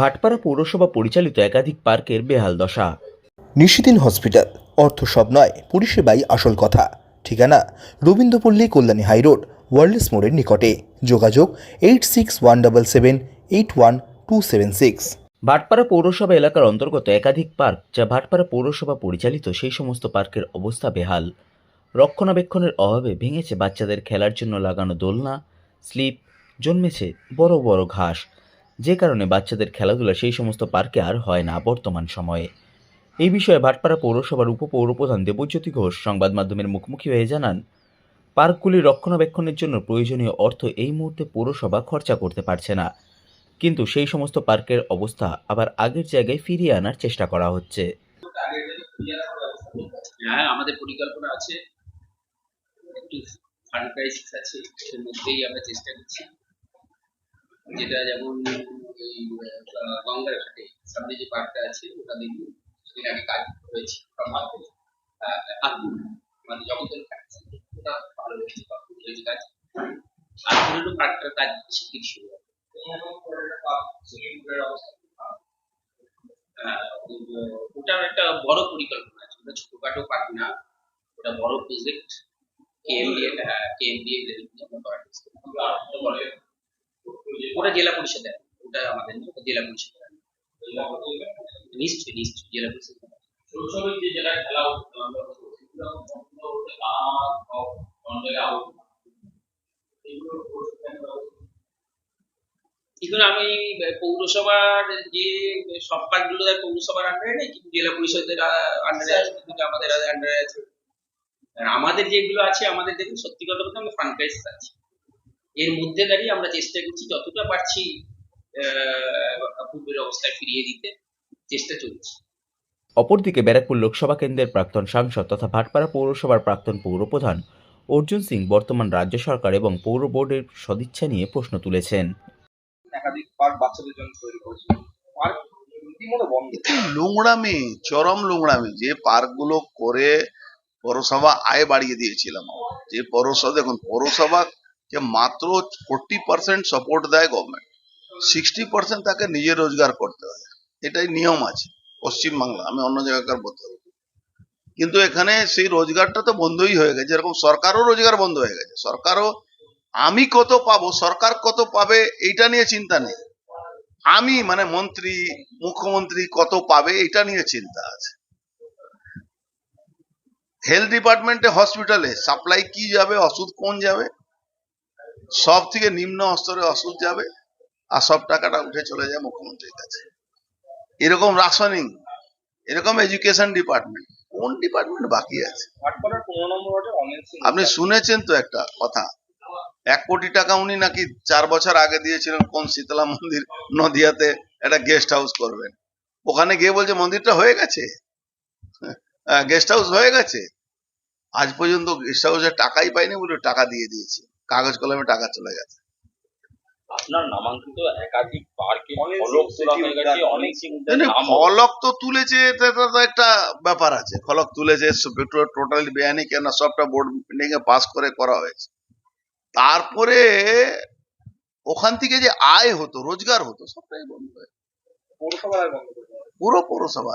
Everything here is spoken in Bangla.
ভাটপাড়া পৌরসভা পরিচালিত একাধিক পার্কের বেহাল দশা। নিশিদিন হসপিটাল অর্থ সব নয় পরিষেবাই আসল কথা। ঠিকানা রবীন্দ্রপল্লী কল্যাণী হাইরোড ওয়ার্ল্ডস মোড়ের নিকটে। যোগাযোগ eight six one double seven eight one two seven six. Bhatpara পৌরসভা এলাকার অন্তর্গত একাধিক পার্ক যা ভাটপাড়া পৌরসভা পরিচালিত সেই সমস্ত পার্কের অবস্থা বেহাল। রক্ষণাবেক্ষণের অভাবে ভেঙেছে বাচ্চাদের খেলার জন্য লাগানো দোলনা স্লিপ জন্মেছে বড় বড় ঘাস। যে কারণে বাচ্চাদের খেলাধুলা সেই সমস্ত পার্কে আর হয় না বর্তমান সময়ে। এই বিষয়ে ভাটপাড়া পৌরসভার উপপৌরপ্রধান দেবজ্যোতি ঘোষ সংবাদ মাধ্যমের মুখোমুখি হয়ে জানান, পার্কগুলির রক্ষণাবেক্ষণের জন্য প্রয়োজনীয় অর্থ এই মুহূর্তে পৌরসভা খরচা করতে পারছে না। কিন্তু সেই সমস্ত পার্কের অবস্থা আবার আগের জায়গায় ফিরিয়ে আনার চেষ্টা করা হচ্ছে। হ্যাঁ আমাদের পরিকল্পনা আছে। একটু ফান্ড আছে, এর মধ্যেই আমরা চেষ্টা করছি। যেটা যেমন এই গঙ্গার ঘাটে সামনে যে পার্কটা আছে, ওটা দেখুন সেদিন আগে কাজ হয়েছে মানে জগতের ওটা ভালো হয়েছে, বা কাজ। কাজ শুরু ওটার একটা বড় পরিকল্পনা আছে, ওটা ছোটখাটো পার্ক না, ওটা বড় প্রজেক্ট কেএমডিএ কেএমডিএ ওটা জেলা পরিষদের ওটা আমাদের জেলা পরিষদের। নিশ্চয়ই নিশ্চয়ই জেলা পরিষদ এগুলো আমি পৌরসভার যে সব কাজগুলো পৌরসভার আন্ডারে নেই কিন্তু জেলা পরিষদের আন্ডারে আছে কিন্তু আমাদের আন্ডারে আছে? আর আমাদের যেগুলো আছে আমাদের দেখুন সত্যি কথা বলতে আমরা ক্রাইসিস আছে এর মধ্যে দাঁড়িয়ে আমরা চেষ্টা করছি যতটা পারছি পূর্বের অবস্থায় ফিরিয়ে দিতে চেষ্টা চলছে। অপরদিকে ব্যারাকপুর লোকসভা কেন্দ্রের প্রাক্তন সাংসদ তথা ভাটপাড়া পৌরসভার প্রাক্তন পৌরপ্রধান অর্জুন সিং বর্তমান রাজ্য সরকার এবং পৌর বোর্ডের সদিচ্ছা নিয়ে প্রশ্ন তুলেছেন। একাধিক পার্ক বাচ্চাদের জন্য তৈরি করেছে পার্ক নোংরামি চরম নোংরামি। যে পার্কগুলো করে পৌরসভা আয় বাড়িয়ে দিয়েছিলাম। যে পৌরসভা দেখুন পৌরসভাকে মাত্র ফোরটি পার্সেন্ট সাপোর্ট দেয় গভর্নমেন্ট সিক্সটি পার্সেন্ট তাকে নিজে রোজগার করতে হয়। এটাই নিয়ম আছে পশ্চিমবাংলা আমি অন্য জায়গাকার বলতে পারি কিন্তু এখানে সেই রোজগারটা তো বন্ধই হয়ে গেছে। এরকম সরকারও রোজগার বন্ধ হয়ে গেছে। সরকারও আমি কত পাবো, সরকার কত পাবে, এইটা নিয়ে চিন্তা নেই। আমি মানে মন্ত্রী, মুখ্যমন্ত্রী কত পাবে এটা নিয়ে চিন্তা আছে। হেলথ ডিপার্টমেন্টে হসপিটালে সাপ্লাই কি যাবে, ওষুধ কোন যাবে? সব থেকে নিম্ন স্তরে ওষুধ যাবে আর সব টাকাটা উঠে চলে যায় মুখ্যমন্ত্রীর কাছে। এরকম রাশনিং এরকম এডুকেশন ডিপার্টমেন্ট কোন ডিপার্টমেন্ট বাকি আছে? আপনি শুনেছেন তো একটা কথা, এক কোটি টাকা উনি নাকি চার বছর আগে দিয়েছিলেন কোন শীতলা মন্দির, নদিয়াতে একটা গেস্ট হাউস করবেন। ওখানে গিয়ে বলছে, মন্দিরটা হয়ে গেছে? গেস্ট হাউস হয়ে গেছে। আজ পর্যন্ত গেস্ট হাউসের টাকাই পাইনি বলে টাকা দিয়ে দিয়েছি। কাগজ কলমে টাকা চলে গেছে। আপনার নামাঙ্কিত একাধিক পার্কে ফলক তোলা হয়ে গেছে অনেক ফলক তো তুলেছে এটা তো তো একটা ব্যাপার আছে। ফলক তুলেছে টোটালি বেআইনি কেন? সবটা বোর্ড মিটিং এ পাস করে করা হয়েছে। তারপরে ওখান থেকে যে আয় হতো রোজগার হতো সবটাই বন্ধ হয়ে। পুরো পৌরসভা